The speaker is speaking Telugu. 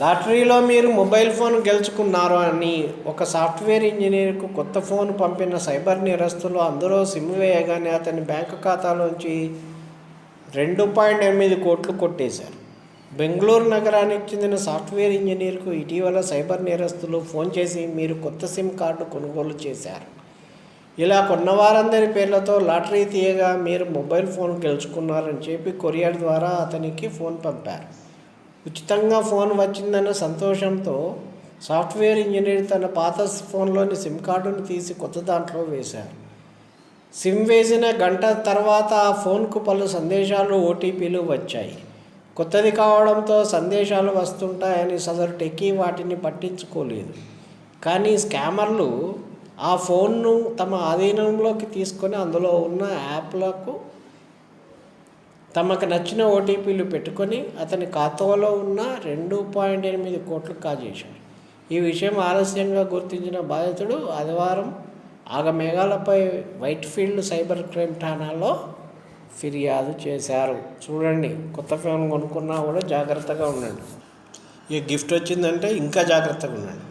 లాటరీలో మీరు మొబైల్ ఫోన్ గెలుచుకున్నారు అని ఒక సాఫ్ట్వేర్ ఇంజనీర్కు కొత్త ఫోన్ పంపిన సైబర్ నేరస్తులు అందరూ సిమ్ వేయగానే అతని బ్యాంకు ఖాతాలోంచి రెండు పాయింట్ ఎనిమిది కోట్లు కొట్టేశారు. బెంగళూరు నగరానికి చెందిన సాఫ్ట్వేర్ ఇంజనీర్కు ఇటీవల సైబర్ నేరస్తులు ఫోన్ చేసి మీరు కొత్త సిమ్ కార్డు కొనుగోలు చేశారు. ఇలా కొన్న వారందరి పేర్లతో లాటరీ తీయగా మీరు మొబైల్ ఫోన్ గెలుచుకున్నారని చెప్పి కొరియర్ ద్వారా అతనికి ఫోన్ పంపారు. ఉచితంగా ఫోన్ వచ్చిందన్న సంతోషంతో సాఫ్ట్వేర్ ఇంజనీర్ తన పాత ఫోన్లోని సిమ్ కార్డును తీసి కొత్త దాంట్లో వేశారు. సిమ్ వేసిన గంట తర్వాత ఆ ఫోన్కు పలు సందేశాలు ఓటీపీలు వచ్చాయి. కొత్తది కావడంతో సందేశాలు వస్తుంటాయని సదరు టెక్కీ వాటిని పట్టించుకోలేదు. కానీ స్కామర్లు ఆ ఫోన్ను తమ ఆధీనంలోకి తీసుకొని అందులో ఉన్న యాప్లకు తమకు నచ్చిన ఓటీపీలు పెట్టుకొని అతని ఖాతాలో ఉన్న రెండు పాయింట్ ఎనిమిది కోట్లు కాజేశారు ఈ విషయం ఆలస్యంగా గుర్తించిన బాధితుడు ఆదివారం ఆగమేఘాలపై వైట్ఫీల్డ్ సైబర్ క్రైమ్ ఠాణాలో ఫిర్యాదు చేశారు. చూడండి కొత్త ఫోన్ కొనుక్కున్నా కూడా జాగ్రత్తగా ఉండండి. ఈ గిఫ్ట్ వచ్చిందంటే ఇంకా జాగ్రత్తగా ఉండండి.